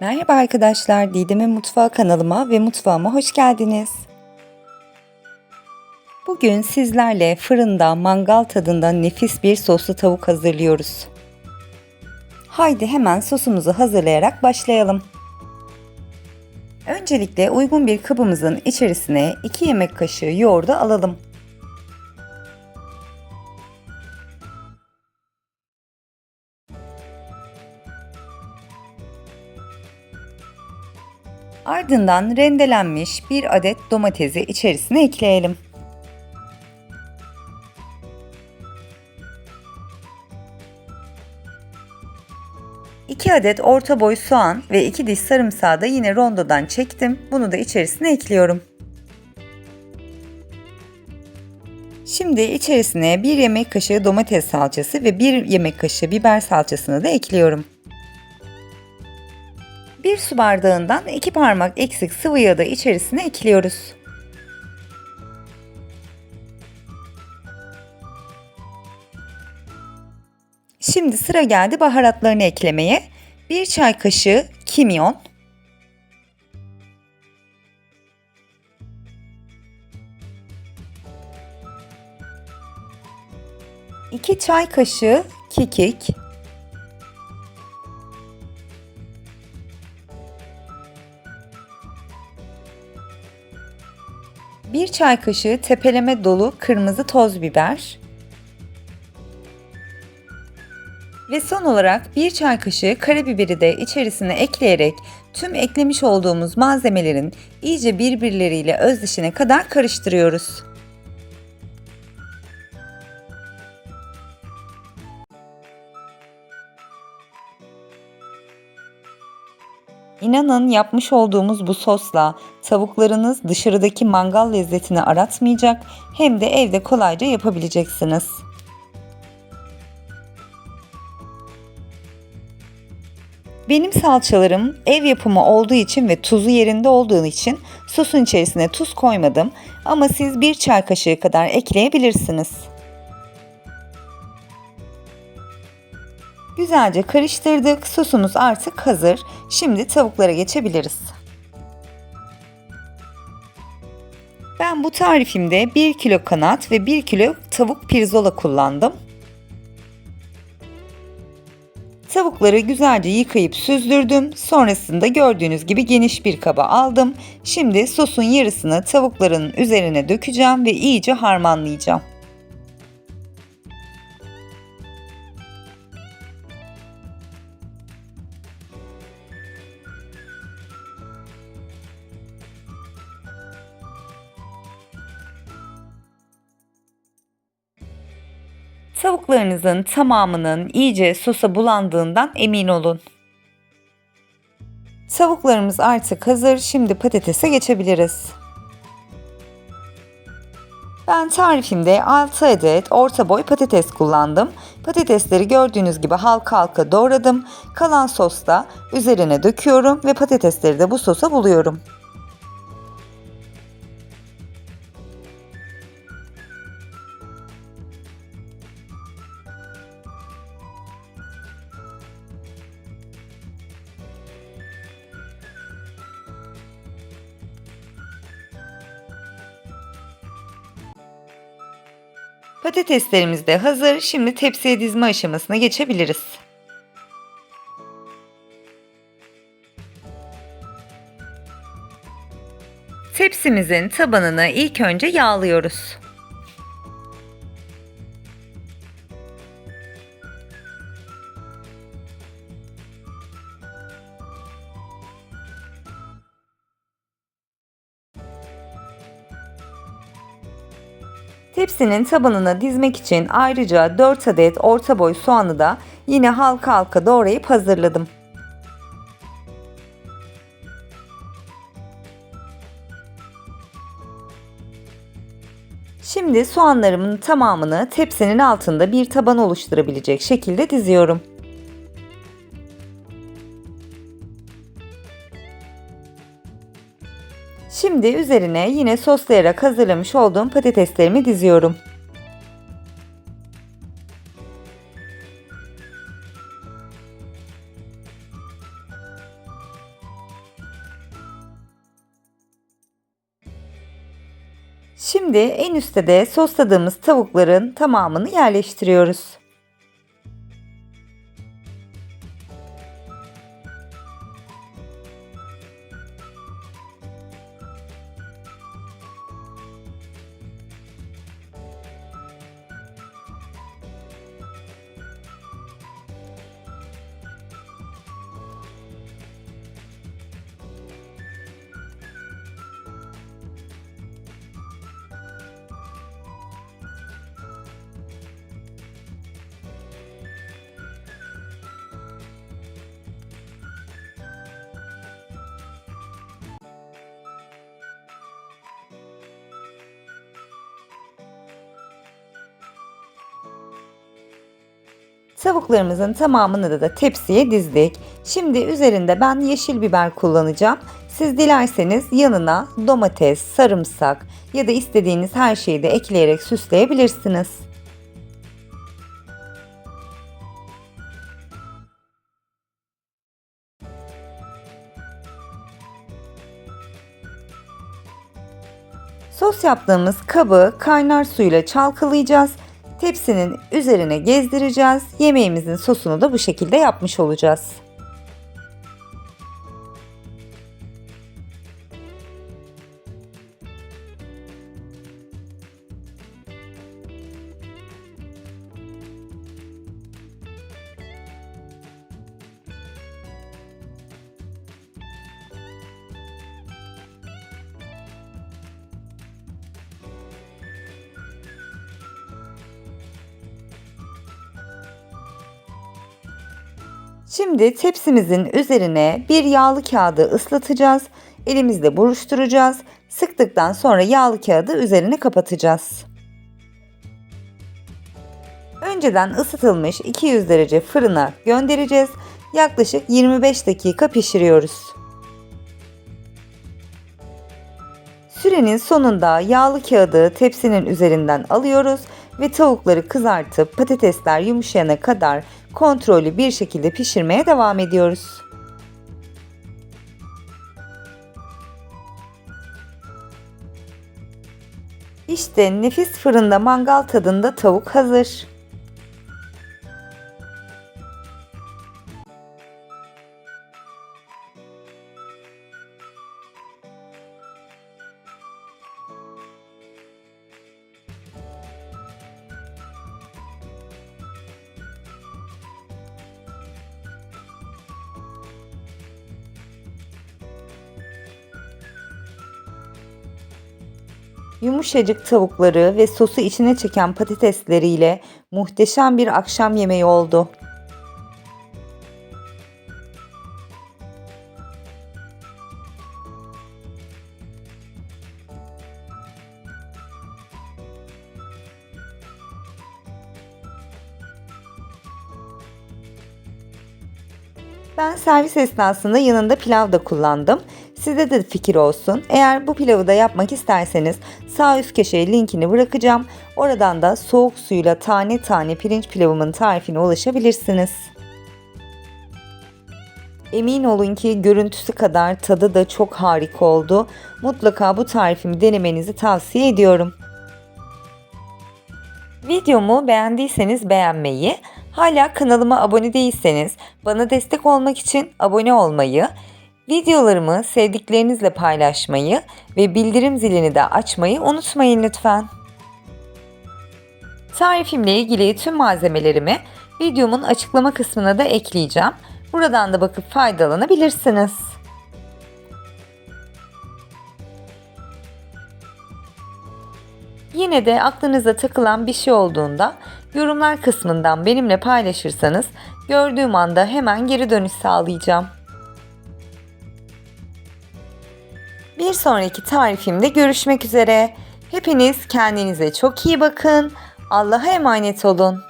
Merhaba arkadaşlar, Didem'in Mutfağı kanalıma ve mutfağıma hoş geldiniz. Bugün sizlerle fırında mangal tadında nefis bir soslu tavuk hazırlıyoruz. Haydi hemen sosumuzu hazırlayarak başlayalım. Öncelikle uygun bir kabımızın içerisine 2 yemek kaşığı yoğurdu alalım. Ardından rendelenmiş bir adet domatesi içerisine ekleyelim. İki adet orta boy soğan ve iki diş sarımsağı da yine rondodan çektim. Bunu da içerisine ekliyorum. Şimdi içerisine bir yemek kaşığı domates salçası ve bir yemek kaşığı biber salçasını da ekliyorum. Bir su bardağından iki parmak eksik sıvı yağı da içerisine ekliyoruz. Şimdi sıra geldi baharatlarını eklemeye. Bir çay kaşığı kimyon, iki çay kaşığı kekik, bir çay kaşığı tepeleme dolu kırmızı toz biber, Ve son olarak bir çay kaşığı karabiberi de içerisine ekleyerek tüm eklemiş olduğumuz malzemelerin iyice birbirleriyle özdeşine kadar karıştırıyoruz. İnanın yapmış olduğumuz bu sosla tavuklarınız dışarıdaki mangal lezzetini aratmayacak hem de evde kolayca yapabileceksiniz. Benim salçalarım ev yapımı olduğu için ve tuzu yerinde olduğu için sosun içerisine tuz koymadım ama siz bir çay kaşığı kadar ekleyebilirsiniz. Güzelce karıştırdık. Sosumuz artık hazır. Şimdi tavuklara geçebiliriz. Ben bu tarifimde 1 kilo kanat ve 1 kilo tavuk pirzola kullandım. Tavukları güzelce yıkayıp süzdürdüm. Sonrasında gördüğünüz gibi geniş bir kaba aldım. Şimdi sosun yarısını tavukların üzerine dökeceğim ve iyice harmanlayacağım. Tavuklarınızın tamamının iyice sosa bulandığından emin olun. Tavuklarımız artık hazır. Şimdi patatese geçebiliriz. Ben tarifimde 6 adet orta boy patates kullandım. Patatesleri gördüğünüz gibi halka halka doğradım. Kalan sosta üzerine döküyorum ve patatesleri de bu sosa buluyorum. Patateslerimiz de hazır. Şimdi tepsiye dizme aşamasına geçebiliriz. Tepsimizin tabanını ilk önce yağlıyoruz. Tepsinin tabanına dizmek için ayrıca 4 adet orta boy soğanı da yine halka halka doğrayıp hazırladım. Şimdi soğanlarımın tamamını tepsinin altında bir taban oluşturabilecek şekilde diziyorum. Şimdi üzerine yine soslayarak hazırlamış olduğum patateslerimi diziyorum. Şimdi en üstte de sosladığımız tavukların tamamını yerleştiriyoruz. Tavuklarımızın tamamını da, tepsiye dizdik. Şimdi üzerinde ben yeşil biber kullanacağım. Siz dilerseniz yanına domates, sarımsak ya da istediğiniz her şeyi de ekleyerek süsleyebilirsiniz. Sos yaptığımız kabı kaynar suyla çalkalayacağız. Tepsinin üzerine gezdireceğiz. Yemeğimizin sosunu da bu şekilde yapmış olacağız. Şimdi tepsimizin üzerine bir yağlı kağıdı ıslatacağız. Elimizle buruşturacağız. Sıktıktan sonra yağlı kağıdı üzerine kapatacağız. Önceden ısıtılmış 200 derece fırına göndereceğiz. Yaklaşık 25 dakika pişiriyoruz. Sürenin sonunda yağlı kağıdı tepsinin üzerinden alıyoruz ve tavukları kızartıp patatesler yumuşayana kadar kontrollü bir şekilde pişirmeye devam ediyoruz. İşte nefis fırında mangal tadında tavuk hazır. Yumuşacık tavukları ve sosu içine çeken patatesleriyle muhteşem bir akşam yemeği oldu. Ben servis esnasında yanında pilav da kullandım. Sizde de fikir olsun. Eğer bu pilavı da yapmak isterseniz sağ üst köşeye linkini bırakacağım. Oradan da soğuk suyla tane tane pirinç pilavımın tarifine ulaşabilirsiniz. Emin olun ki görüntüsü kadar tadı da çok harika oldu. Mutlaka bu tarifimi denemenizi tavsiye ediyorum. Videomu beğendiyseniz beğenmeyi, hala kanalıma abone değilseniz bana destek olmak için abone olmayı, videolarımı sevdiklerinizle paylaşmayı ve bildirim zilini de açmayı unutmayın lütfen. Tarifimle ilgili tüm malzemelerimi videomun açıklama kısmına da ekleyeceğim. Buradan da bakıp faydalanabilirsiniz. Yine de aklınıza takılan bir şey olduğunda yorumlar kısmından benimle paylaşırsanız gördüğüm anda hemen geri dönüş sağlayacağım. Bir sonraki tarifimde görüşmek üzere. Hepiniz kendinize çok iyi bakın. Allah'a emanet olun.